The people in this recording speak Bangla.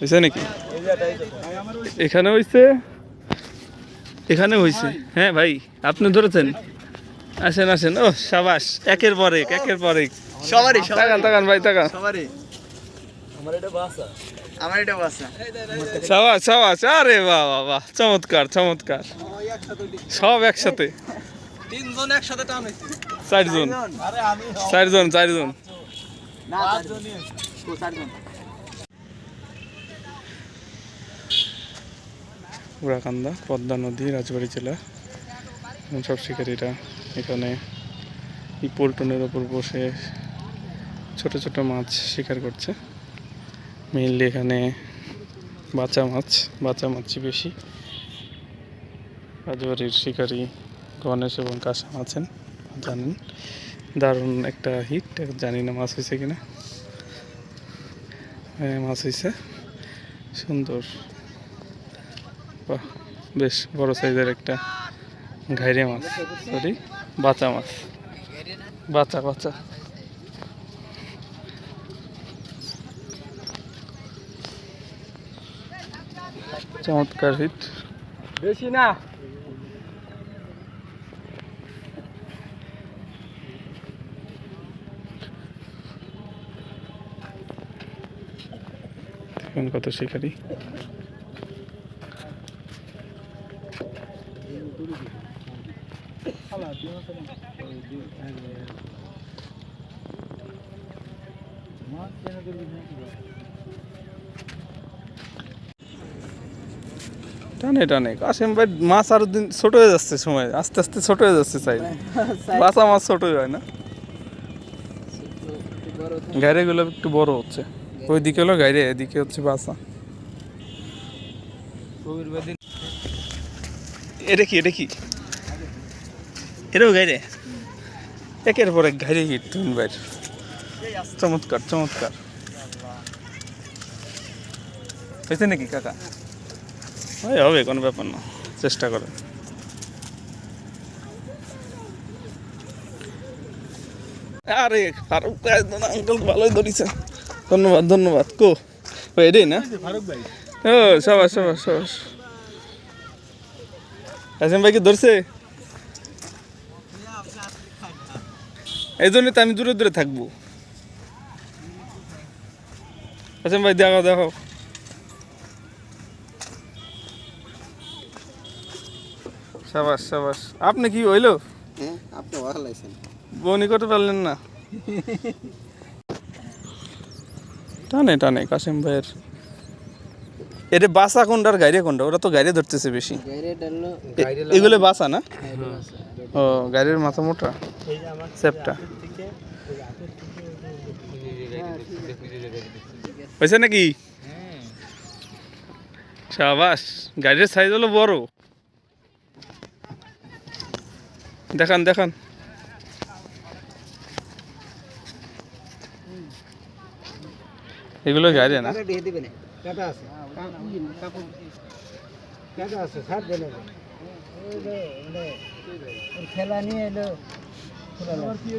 হয়েছে নাকি? এখানে হয়েছে এখানে হয়েছে হ্যাঁ ভাই আপনি ধরেছেন। আসেন আসেন। ও সাবাস। একের পর এক একের পর এক। সবারই তাকান তাকান ভাই তাকান। সবারই। আমার এটা বাসা। আমার এটা বাসা। সাবাস সাবাস। আরে বাহ বাহ। বাহ চমৎকার চমৎকার। সব একসাথে। তিনজন একসাথে টান হয়েছে চারজন। চারজন। চারজন না পাঁচজনই চারজন। উড়াকান্দা পদ্মা নদী, রাজবাড়ি জেলা। এবং সব শিকারীরা এখানে এই পল্টনের ওপর বসে ছোট ছোট মাছ শিকার করছে। মেইনলি এখানে বাচ্চা মাছ বাচ্চা মাছই বেশি। রাজবাড়ির শিকারী গণেশ এবং কাসাম আছেন জানেন। দারুণ একটা হিট, জানি না মাছ হয়েছে কিনা। হ্যাঁ মাছ হয়েছে। সুন্দর। বাহ বেশ বড় সাইজের একটা ঘাইরে মাছ। সরি বাচ্চা মাছ। বাচ্চা বাচ্চা চমৎকার হিট বেশি না। কত শিকারি। টানে টানে কাশেম ভাই মাছ আরও দিন ছোট হয়ে যাচ্ছে সময় আস্তে আস্তে ছোট হয়ে যাচ্ছে চাই বাসা মাছ ছোট হয় না। গাড়ি গুলো একটু বড় হচ্ছে। ওই দিকে হলো গাড়ি এদিকে হচ্ছে বাসা। এটা কি এটা কি? এটাও গাড়ি একের পর এক গাড়ি হিট তুমি বাইর চমৎকার চমৎকার। হয়েছে নাকি কাকা? ওই হবে কোনো ব্যাপার না। চেষ্টা করেন আরে ফারুক আঙ্কেল ভালোই ধরিছে। ধন্যবাদ ধন্যবাদ। কো এটাই না? ফারুক ভাই ও সবাস সবাস সবাস। কাসিম ভাই কি ধরছে? এই জন্য তো আমি দূরে দূরে থাকব। কাসিম ভাই দেখো দেখো সাবাস সাবাস। আপনি কি হইল? হ্যাঁ আপনি বনি করতে পারলেন না। টানে টানে কাসিম ভাইয়ের। এটা বাসা কোনটার গাড়ি কোনটা? ওরা তো গাড়ি ধরতেছে বেশি। গাইরে এগুলো বাসা না? ও, গাড়ির মাথা মোটা? সেপটা? হয়েছে নাকি? সাবাস, গাড়ির সাইজ হলো বড়। দেখান দেখান। এগুলো গাড়ি না? আছে। আছে খেলা নিয়ে এলো। কি